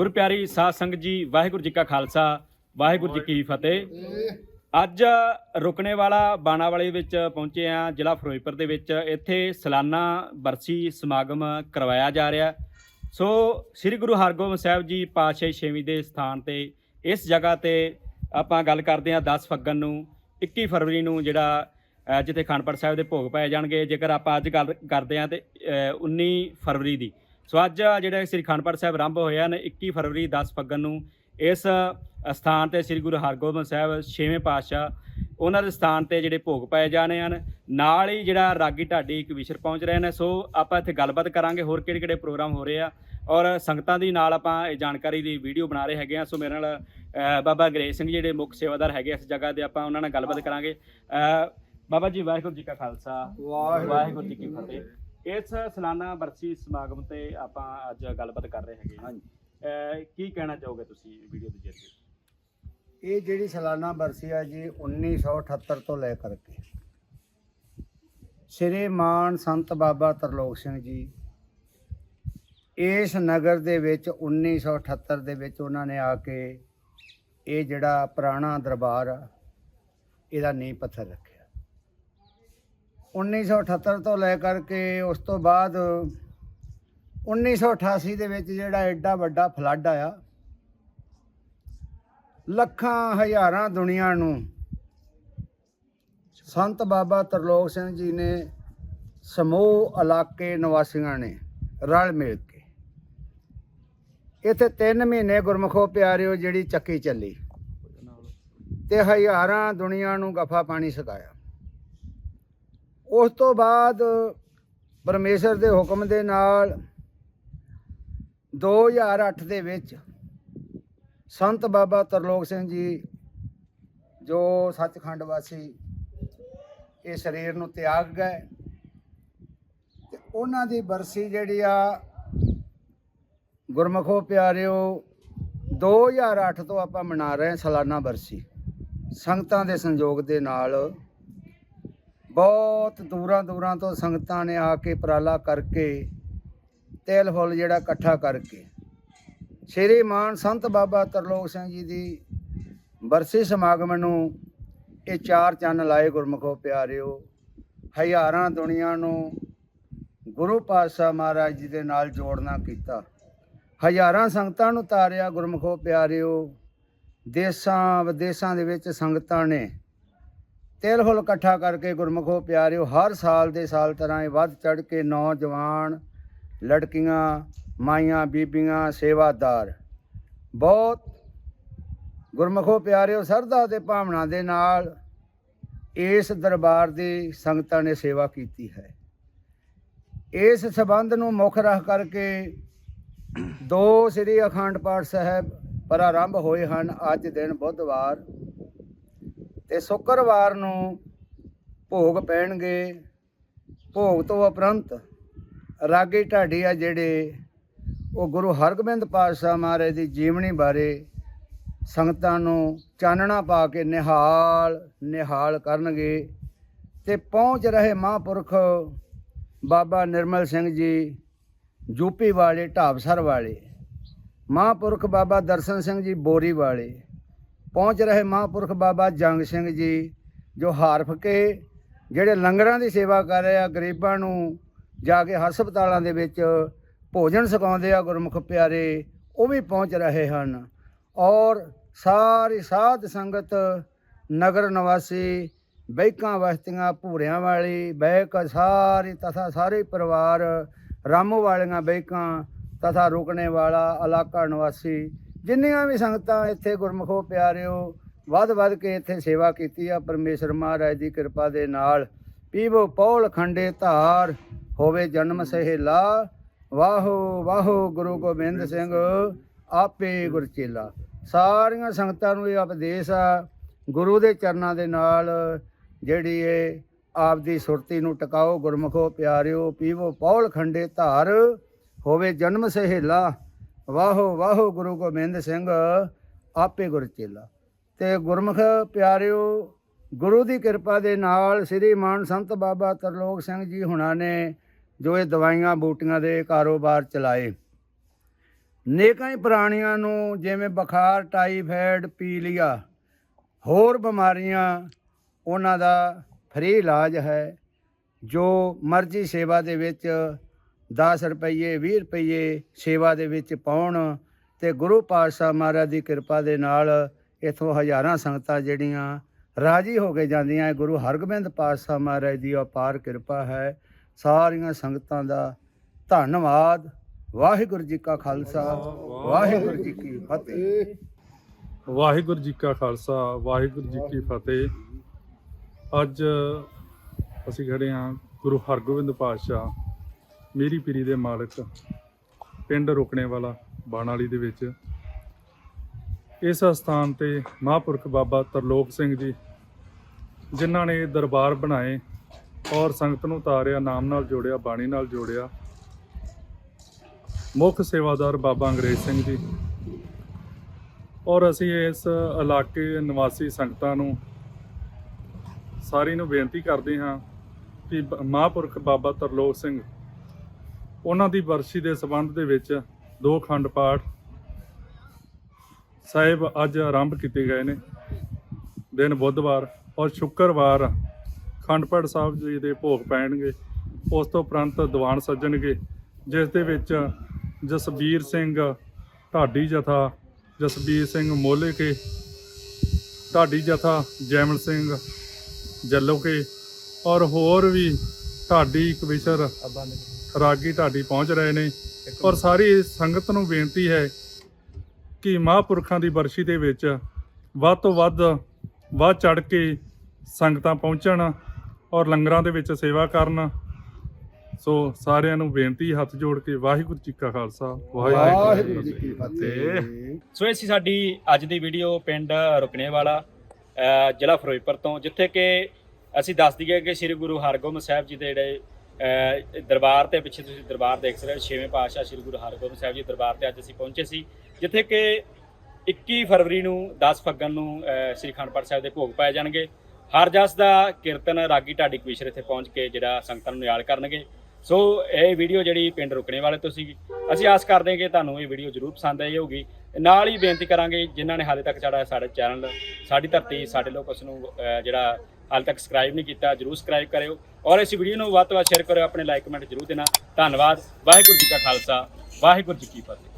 ਗੁਰਪਿਆਰੀ ਸਾਧ ਸੰਗਤ ਜੀ ਵਾਹਿਗੁਰੂ ਜੀ ਕਾ ਖਾਲਸਾ ਵਾਹਿਗੁਰੂ ਜੀ ਕੀ ਫਤਿਹ। ਅੱਜ ਰੁਕਣੇ ਵਾਲਾ ਬਾਣਾਵਾਲੀ ਵਿੱਚ ਪਹੁੰਚੇ ਆ ਜ਼ਿਲ੍ਹਾ ਫਿਰੋਜ਼ਪੁਰ ਦੇ ਵਿੱਚ। ਇੱਥੇ ਸਾਲਾਨਾ ਬਰਸੀ ਸਮਾਗਮ ਕਰਵਾਇਆ ਜਾ ਰਿਹਾ। ਸੋ ਸ੍ਰੀ ਗੁਰੂ ਹਰਗੋਬਿੰਦ ਸਾਹਿਬ ਜੀ ਪਾਤਸ਼ਾਹੀ ਛੇਵੀਂ ਦੇ ਸਥਾਨ ਤੇ ਇਸ ਜਗ੍ਹਾ ਤੇ ਆਪਾਂ ਗੱਲ ਕਰਦੇ ਆ 10 ਫੱਗਣ ਨੂੰ 21 ਫਰਵਰੀ ਨੂੰ ਜਿਹੜਾ ਜਿੱਥੇ ਖਾਨਪੁਰ ਸਾਹਿਬ ਦੇ ਭੋਗ ਪਾਏ ਜਾਣਗੇ। ਜੇਕਰ ਆਪਾਂ ਅੱਜ ਗੱਲ ਕਰਦੇ ਆ ਤੇ ਅ, 19 ਫਰਵਰੀ ਦੀ। ਸੋ ਅੱਜ ਜਿਹੜਾ ਸ੍ਰੀ ਖਾਨਪੁਰ ਸਾਹਿਬ ਆਰੰਭ ਹੋਇਆ ਨੇ 21 ਫਰਵਰੀ 10 ਫੱਗਣ ਨੂੰ ਇਸ ਸਥਾਨ ਤੇ ਸ੍ਰੀ ਗੁਰੂ ਹਰਗੋਬਿੰਦ ਸਾਹਿਬ ਛੇਵੇਂ ਪਾਤਸ਼ਾਹ ਉਹਨਾਂ ਦੇ ਸਥਾਨ ਤੇ ਜਿਹੜੇ ਭੋਗ ਪਾਏ ਜਾਣੇ ਹਨ ਨਾਲ ਹੀ ਜਿਹੜਾ ਰਾਗੀ ਢਾਡੀ ਇੱਕ ਵਿਸ਼ਰ ਪਹੁੰਚ ਰਹੇ ਨੇ ਸੋ ਆਪਾਂ ਇੱਥੇ ਗੱਲਬਾਤ ਕਰਾਂਗੇ ਹੋਰ ਕਿਹੜੇ ਕਿਹੜੇ ਪ੍ਰੋਗਰਾਮ ਹੋ ਰਹੇ ਆ ਔਰ ਸੰਗਤਾਂ ਦੀ ਨਾਲ ਆਪਾਂ ਇਹ ਜਾਣਕਾਰੀ ਦੀ ਵੀਡੀਓ ਬਣਾ ਰਹੇ ਹੈਗੇ ਆ ਸੋ ਮੇਰੇ ਨਾਲ ਬਾਬਾ ਗਰੇਸ਼ ਸਿੰਘ ਜਿਹੜੇ ਮੁੱਖ ਸੇਵਾਦਾਰ ਹੈਗੇ ਇਸ ਜਗ੍ਹਾ ਤੇ ਆਪਾਂ ਉਹਨਾਂ ਨਾਲ ਗੱਲਬਾਤ ਕਰਾਂਗੇ। ਬਾਬਾ ਜੀ ਵਾਹਿਗੁਰੂ ਜੀ ਕਾ ਖਾਲਸਾ ਵਾਹਿਗੁਰੂ ਜੀ ਕੀ ਫਤਿਹ। ਇਸ ਸਾਲਾਨਾ ਬਰਸੀ ਸਮਾਗਮ ਤੇ ਆਪਾਂ ਅੱਜ ਗੱਲਬਾਤ ਕਰ ਰਹੇ ਹੈਗੇ ਹਾਂ। ਅਹ ਕੀ ਕਹਿਣਾ ਚਾਹੋਗੇ ਤੁਸੀਂ ਵੀਡੀਓ ਦੇ ਜਰੀਏ? ਇਹ ਜਿਹੜੀ ਸਾਲਾਨਾ ਬਰਸੀ ਆ ਜੀ 1978 ਤੋਂ ਲੈ ਕਰਕੇ। ਸ੍ਰੀ ਮਾਨ ਸੰਤ ਬਾਬਾ ਤਰਲੋਕ ਸਿੰਘ ਜੀ ਇਸ ਨਗਰ ਦੇ ਵਿੱਚ 1978 ਦੇ ਵਿੱਚ ਉਹਨਾਂ ਨੇ ਆ ਕੇ ਇਹ ਜਿਹੜਾ ਪੁਰਾਣਾ ਦਰਬਾਰ ਆ ਇਹਦਾ ਨੀਂਹ ਪੱਥਰ ਰੱਖਿਆ। 1978 ਤੋਂ ਲੈ ਕਰਕੇ ਉਸ ਤੋਂ ਬਾਅਦ 1988 ਦੇ ਵਿੱਚ ਜਿਹੜਾ ਐਡਾ ਵੱਡਾ ਫਲੱਡ ਆਇਆ। ਲੱਖਾਂ ਹਜ਼ਾਰਾਂ ਦੁਨੀਆ ਨੂੰ ਸੰਤ ਬਾਬਾ ਤਰਲੋਕ ਸਿੰਘ ਜੀ ਨੇ ਸਮੂਹ ਇਲਾਕੇ ਨਿਵਾਸੀਆਂ ਨੇ ਰਲ ਮਿਲ ਕੇ। ਇੱਥੇ 3 ਮਹੀਨੇ ਗੁਰਮਖੋ ਪਿਆਰਿਓ ਜਿਹੜੀ ਚੱਕੀ ਚੱਲੀ ਤੇ ਹਜ਼ਾਰਾਂ ਦੁਨੀਆ ਨੂੰ ਗਫਾ ਪਾਣੀ ਸਕਾਇਆ ਉਸ ਤੋਂ ਬਾਅਦ ਪਰਮੇਸ਼ਰ ਦੇ ਹੁਕਮ ਦੇ ਨਾਲ 2008 ਦੇ ਵਿੱਚ ਸੰਤ ਬਾਬਾ ਤਰਲੋਕ ਸਿੰਘ ਜੀ, ਜੋ ਸੱਚਖੰਡ ਵਾਸੀ ਇਹ ਸਰੀਰ ਨੂੰ ਤਿਆਗ ਗਏ ਤੇ ਉਹਨਾਂ ਦੀ ਬਰਸੀ ਜਿਹੜੀ ਆ, ਗੁਰਮਖੋ ਪਿਆਰਿਓ 2008 ਤੋਂ ਆਪਾਂ ਮਨਾ ਰਹੇ ਸਾਲਾਨਾ ਬਰਸੀ। ਸੰਗਤਾਂ ਦੇ ਸੰਯੋਗ ਦੇ ਨਾਲ ਬਹੁਤ ਦੂਰਾਂ ਦੂਰਾਂ ਤੋਂ ਸੰਗਤਾਂ ਨੇ ਆ ਕੇ ਉਪਰਾਲਾ ਕਰਕੇ ਤੇਲ ਫੁੱਲ ਜਿਹੜਾ ਇਕੱਠਾ ਕਰਕੇ ਸ਼੍ਰੀ ਮਾਨ ਸੰਤ ਬਾਬਾ ਤਰਲੋਕ ਸਿੰਘ ਜੀ ਦੀ ਬਰਸੀ ਸਮਾਗਮ ਨੂੰ ਇਹ ਚਾਰ ਚੰਨ ਲਾਏ ਗੁਰਮਖੋ ਪਿਆਰਿਓ, ਹਜ਼ਾਰਾਂ ਦੁਨੀਆ ਨੂੰ ਗੁਰੂ ਪਾਤਸ਼ਾਹ ਮਹਾਰਾਜ ਜੀ ਦੇ ਨਾਲ ਜੋੜਨਾ ਕੀਤਾ। ਹਜ਼ਾਰਾਂ ਸੰਗਤਾਂ ਨੂੰ ਤਾਰਿਆ ਗੁਰਮਖੋ ਪਿਆਰਿਓ ਦੇਸ਼ਾਂ ਵਿਦੇਸ਼ਾਂ ਦੇ ਵਿੱਚ ਸੰਗਤਾਂ ਨੇ ਤੇਲ ਫੁੱਲ ਇਕੱਠਾ ਕਰਕੇ ਗੁਰਮਖੋ ਪਿਆਰਿਓ, ਹਰ ਸਾਲ ਦੇ ਸਾਲ ਤਰ੍ਹਾਂ ਇਹ ਵੱਧ ਚੜ ਕੇ ਨੌਜਵਾਨ ਲੜਕੀਆਂ, ਮਾਈਆਂ, ਬੀਬੀਆਂ ਸੇਵਾਦਾਰ। ਬਹੁਤ ਗੁਰਮਖੋ ਪਿਆਰਿਓ ਸਰਦਾ ਤੇ ਭਾਵਨਾ ਦੇ ਨਾਲ ਇਸ ਦਰਬਾਰ ਦੀ ਸੰਗਤਾਂ ਨੇ ਸੇਵਾ ਕੀਤੀ ਹੈ। ਇਸ ਸਬੰਧ ਨੂੰ ਮੁੱਖ ਰੱਖ ਕਰਕੇ ਦੋ ਸ੍ਰੀ ਅਖੰਡ ਪਾਠ ਸਾਹਿਬ ਪ੍ਰਾਰੰਭ ਹੋਏ ਹਨ। ਅੱਜ ਦਿਨ ਬੁੱਧਵਾਰ ਤੇ ਸ਼ੁੱਕਰਵਾਰ ਨੂੰ ਭੋਗ ਪੈਣਗੇ। ਭੋਗ ਤੋਂ ਉਪਰੰਤ ਰਾਗੀ ਢਾਡੀ ਆ ਜਿਹੜੇ ਉਹ ਗੁਰੂ ਹਰਗੋਬਿੰਦ ਪਾਤਸ਼ਾਹ ਮਹਾਰਾਜ ਦੀ ਜੀਵਨੀ ਬਾਰੇ ਸੰਗਤਾਂ ਨੂੰ ਚਾਨਣਾ ਪਾ ਕੇ ਨਿਹਾਲ ਨਿਹਾਲ ਕਰਨਗੇ ਤੇ ਪਹੁੰਚ ਰਹੇ ਮਹਾਂਪੁਰਖ ਬਾਬਾ ਨਿਰਮਲ ਸਿੰਘ ਜੀ ਯੂਪੀ ਵਾਲੇ, ਢਾਬਸਰ ਵਾਲੇ, ਮਹਾਂਪੁਰਖ ਬਾਬਾ ਦਰਸ਼ਨ ਸਿੰਘ ਜੀ ਬੋਰੀ ਵਾਲੇ ਪਹੁੰਚ ਰਹੇ ਮਹਾਂਪੁਰਖ ਬਾਬਾ ਜੰਗ ਸਿੰਘ ਜੀ, ਜੋ ਹਾਰ ਕੇ ਜਿਹੜੇ ਲੰਗਰਾਂ ਦੀ ਸੇਵਾ ਕਰ ਰਹੇ ਆ, ਗਰੀਬਾਂ ਨੂੰ ਜਾ ਕੇ ਹਸਪਤਾਲਾਂ ਦੇ ਵਿੱਚ ਭੋਜਨ ਛਕਾਉਂਦੇ ਆ, ਗੁਰਮੁਖ ਪਿਆਰੇ, ਉਹ ਵੀ ਪਹੁੰਚ ਰਹੇ ਹਨ। ਔਰ ਸਾਰੀ ਸਾਧ ਸੰਗਤ, ਨਗਰ ਨਿਵਾਸੀ, ਬੈਕਾਂ ਵਸਤੀਆਂ ਭੂਰਿਆਂ ਵਾਲੀ, ਬੈਕ ਸਾਰੀ ਤਥਾ ਸਾਰੇ ਪਰਿਵਾਰ, ਰਾਮੋ ਵਾਲੀਆਂ ਬੈਕਾਂ ਤਥਾ ਰੁਕਣੇ ਵਾਲਾ, ਇਲਾਕਾ ਨਿਵਾਸੀ ਜਿੰਨੀਆਂ ਵੀ ਸੰਗਤਾਂ ਇੱਥੇ ਗੁਰਮਖੋ ਪਿਆਰਿਓ, ਵੱਧ ਵੱਧ ਕੇ ਇੱਥੇ ਸੇਵਾ ਕੀਤੀ ਆ, ਪਰਮੇਸ਼ਰ ਮਹਾਰਾਜ ਦੀ ਕਿਰਪਾ ਦੇ ਨਾਲ। ਪੀਵੋ ਪੌਲ ਖੰਡੇ ਧਾਰ, ਹੋਵੇ ਜਨਮ ਸਹੇਲਾ। ਵਾਹੋ ਵਾਹੋ ਗੁਰੂ ਗੋਬਿੰਦ ਸਿੰਘ, ਆਪੇ ਗੁਰਚੇਲਾ ਸਾਰੀਆਂ ਸੰਗਤਾਂ ਨੂੰ ਇਹ ਉਪਦੇਸ਼ ਆ, ਗੁਰੂ ਦੇ ਚਰਨਾਂ ਦੇ ਨਾਲ ਜਿਹੜੀ ਇਹ ਆਪਦੀ ਸੁਰਤੀ ਨੂੰ ਟਿਕਾਓ ਗੁਰਮਖੋ ਪਿਆਰਿਓ। ਪੀਵੋ ਪੌਲ ਖੰਡੇ ਧਾਰ, ਹੋਵੇ ਜਨਮ ਸਹੇਲਾ। ਵਾਹੋ ਵਾਹੋ ਗੁਰੂ ਗੋਬਿੰਦ ਸਿੰਘ, ਆਪੇ ਗੁਰਚੇਲਾ ਤੇ ਗੁਰਮੁਖ ਪਿਆਰਿਓ, ਗੁਰੂ ਦੀ ਕਿਰਪਾ ਦੇ ਨਾਲ ਸ੍ਰੀ ਮਾਨ ਸੰਤ ਬਾਬਾ ਤਰਲੋਕ ਸਿੰਘ ਜੀ ਹੁਣਾਂ ਨੇ ਜੋ ਇਹ ਦਵਾਈਆਂ ਬੂਟੀਆਂ ਦੇ ਕਾਰੋਬਾਰ ਚਲਾਏ। ਨੇਕਾਂ ਹੀ ਪ੍ਰਾਣੀਆਂ ਨੂੰ ਜਿਵੇਂ ਬੁਖਾਰ, ਟਾਈਫਾਇਡ, ਪੀਲੀਆ, ਹੋਰ ਬਿਮਾਰੀਆਂ, ਉਹਨਾਂ ਦਾ ਫ੍ਰੀ ਇਲਾਜ ਹੈ, ਜੋ ਮਰਜ਼ੀ ਸੇਵਾ ਦੇ ਵਿੱਚ 10 ਰੁਪਏ 20 ਰੁਪਏ ਸੇਵਾ ਦੇ ਵਿੱਚ ਪਾਉਣ ਤੇ ਗੁਰੂ ਪਾਤਸ਼ਾਹ ਮਹਾਰਾਜ ਦੀ ਕਿਰਪਾ ਦੇ ਨਾਲ ਇਥੋਂ ਹਜ਼ਾਰਾਂ ਸੰਗਤਾਂ ਜਿਹੜੀਆਂ ਰਾਜੀ ਹੋ ਕੇ ਜਾਂਦੀਆਂ ਗੁਰੂ ਹਰਗੋਬਿੰਦ ਪਾਤਸ਼ਾਹ ਮਹਾਰਾਜ ਦੀ ਅਪਾਰ ਕਿਰਪਾ ਹੈ। ਸਾਰੀਆਂ ਸੰਗਤਾਂ ਦਾ ਧੰਨਵਾਦ। ਵਾਹਿਗੁਰੂ ਜੀ ਕਾ ਖਾਲਸਾ। ਵਾਹਿਗੁਰੂ ਜੀ ਕੀ ਫਤਿਹ। ਵਾਹਿਗੁਰੂ ਜੀ ਕਾ ਖਾਲਸਾ, ਵਾਹਿਗੁਰੂ ਜੀ ਕੀ ਫਤਿਹ। ਅੱਜ ਅਸੀਂ ਖੜੇ ਹਾਂ ਗੁਰੂ ਹਰਗੋਬਿੰਦ ਪਾਤਸ਼ਾਹ ਮੇਰੀ ਪੀਰੀ ਦੇ ਮਾਲਕ ਪਿੰਡ ਰੁਕਣੇ ਵਾਲਾ ਬਾਣਾਲੀ ਦੇ ਵਿੱਚ। ਇਸ ਸਥਾਨ ਤੇ ਮਹਾਂਪੁਰਖ ਬਾਬਾ ਤਰਲੋਕ ਸਿੰਘ ਜੀ, ਜਿਨ੍ਹਾਂ ਨੇ ਦਰਬਾਰ ਬਣਾਏ ਔਰ ਸੰਗਤ ਨੂੰ ਤਾਰਿਆ, ਨਾਮ ਨਾਲ ਜੋੜਿਆ, ਬਾਣੀ ਨਾਲ ਜੋੜਿਆ। ਮੁੱਖ ਸੇਵਾਦਾਰ ਬਾਬਾ ਅੰਗਰੇਜ਼ ਸਿੰਘ ਜੀ। ਔਰ ਅਸੀਂ ਇਸ ਇਲਾਕੇ ਨਿਵਾਸੀ ਸੰਗਤਾਂ ਨੂੰ ਸਾਰੀ ਨੂੰ ਬੇਨਤੀ ਕਰਦੇ ਹਾਂ ਕਿ ਬ- ਮਹਾਂਪੁਰਖ ਬਾਬਾ ਤਰਲੋਕ ਸਿੰਘ ਉਹਨਾਂ ਦੀ ਬਰਸੀ ਦੇ ਸੰਬੰਧ ਦੇ ਵਿੱਚ ਦੋ ਖੰਡ ਪਾਠ ਸਾਹਿਬ ਅੱਜ ਆਰੰਭ ਕੀਤੇ ਗਏ ਨੇ। ਦਿਨ ਬੁੱਧਵਾਰ ਔਰ ਸ਼ੁੱਕਰਵਾਰ ਖੰਡ ਪਾਠ ਸਾਹਿਬ ਜੀ ਦੇ ਭੋਗ ਪੈਣਗੇ। ਉਸ ਤੋਂ ਉਪਰੰਤ ਦੀਵਾਨ ਸੱਜਣਗੇ, ਜਿਸ ਦੇ ਵਿੱਚ ਜਸਬੀਰ ਸਿੰਘ ਢਾਡੀ ਜਥਾ, ਜਸਬੀਰ ਸਿੰਘ ਮੋਲੇ ਕੇ ਢਾਡੀ ਜਥਾ ਜੈਮਲ ਸਿੰਘ ਜੱਲੋਕੇ ਔਰ ਹੋਰ ਵੀ ਢਾਡੀ ਕਵਿਸ਼ਰ ਰਾਗੀ ਢਾਡੀ ਪਹੁੰਚ ਰਹੇ ਨੇ। ਔਰ ਸਾਰੀ ਸੰਗਤ ਨੂੰ ਬੇਨਤੀ ਹੈ ਕਿ ਮਹਾਂਪੁਰਖਾਂ ਦੀ ਬਰਸ਼ੀ ਦੇ ਵਿੱਚ ਵੱਧ ਤੋਂ ਵੱਧ ਵੱਧ ਚੜ ਕੇ ਸੰਗਤਾਂ ਪਹੁੰਚਣ ਔਰ ਲੰਗਰਾਂ ਦੇ ਵਿੱਚ ਸੇਵਾ ਕਰਨ। ਸੋ ਸਾਰਿਆਂ ਨੂੰ ਬੇਨਤੀ ਹੱਥ ਜੋੜ ਕੇ ਵਾਹਿਗੁਰੂ ਜੀ ਕਾ ਖਾਲਸਾ ਵਾਹਿਗੁਰੂ ਜੀ ਕੀ ਫਤਿਹ। ਸੋ ਇਹ ਸੀ ਸਾਡੀ ਅੱਜ ਦੀ ਵੀਡੀਓ ਪਿੰਡ ਰੁਕਣੇ ਵਾਲਾ ਅਹ ਜ਼ਿਲ੍ਹਾ ਫਿਰੋਜ਼ਪੁਰ ਤੋਂ ਜਿੱਥੇ ਕਿ ਅਸੀਂ ਦੱਸ ਦਈਏ ਕਿ ਸ੍ਰੀ ਗੁਰੂ ਹਰਗੋਬਿੰਦ ਸਾਹਿਬ ਜੀ ਦੇ ਜਿਹੜੇ ਦਰਬਾਰ ਤੇ ਪਿੱਛੇ ਤੁਸੀਂ ਦਰਬਾਰ ਦੇਖ ਸਕਦੇ ਹੋ, ਛੇਵੇਂ ਪਾਤਸ਼ਾਹ ਸ੍ਰੀ ਗੁਰੂ ਹਰਗੋਬਿੰਦ ਸਾਹਿਬ ਜੀ ਦਰਬਾਰ ਤੇ ਅੱਜ ਅਸੀਂ ਪਹੁੰਚੇ ਸੀ, ਜਿੱਥੇ ਕਿ 21 ਫਰਵਰੀ ਨੂੰ 10 ਫੱਗਣ ਨੂੰ ਸ੍ਰੀ ਅਖੰਡ ਪਾਠ ਸਾਹਿਬ ਦੇ ਭੋਗ ਪਾਏ ਜਾਣਗੇ। ਹਰ ਜਸ ਦਾ ਕੀਰਤਨ ਰਾਗੀ ਢਾਡੀ ਕਵੀਸ਼ਰ ਇੱਥੇ ਪਹੁੰਚ ਕੇ ਜਿਹੜਾ ਸੰਗਤਾਂ ਨੂੰ ਨਿਹਾਲ ਕਰਨਗੇ। ਸੋ ਇਹ ਵੀਡੀਓ ਜਿਹੜੀ ਪਿੰਡ ਰੁਕਣੇ ਵਾਲੇ ਤੋਂ ਸੀਗੀ। ਅਸੀਂ ਆਸ ਕਰਦੇ ਹਾਂ ਕਿ ਤੁਹਾਨੂੰ ਇਹ ਵੀਡੀਓ ਜ਼ਰੂਰ ਪਸੰਦ ਆਈ ਹੋਊਗੀ। ਨਾਲ ਹੀ ਬੇਨਤੀ ਕਰਾਂਗੇ, ਜਿਨ੍ਹਾਂ ਨੇ ਹਾਲੇ ਤੱਕ ਸਾਡਾ ਸਾਡੇ ਚੈਨਲ, ਸਾਡੀ ਧਰਤੀ, ਸਾਡੇ ਲੋਕ ਉਸ ਨੂੰ ਜਿਹੜਾ ਹਾਲ ਤੱਕ ਸਬਸਕ੍ਰਾਈਬ ਨਹੀਂ ਕੀਤਾ, ਜਰੂਰ ਸਬਸਕ੍ਰਾਈਬ ਕਰਿਓ ਔਰ ਇਸ ਵੀਡੀਓ ਨੂੰ ਵੱਧ ਤੋਂ ਵੱਧ ਸ਼ੇਅਰ ਕਰਿਓ, ਆਪਣੇ ਲਾਈਕ ਕਮੈਂਟ ਜਰੂਰ ਦੇਣਾ। ਧੰਨਵਾਦ, ਵਾਹਿਗੁਰੂ ਜੀ ਕਾ ਖਾਲਸਾ, ਵਾਹਿਗੁਰੂ ਜੀ ਕੀ ਫਤਿਹ।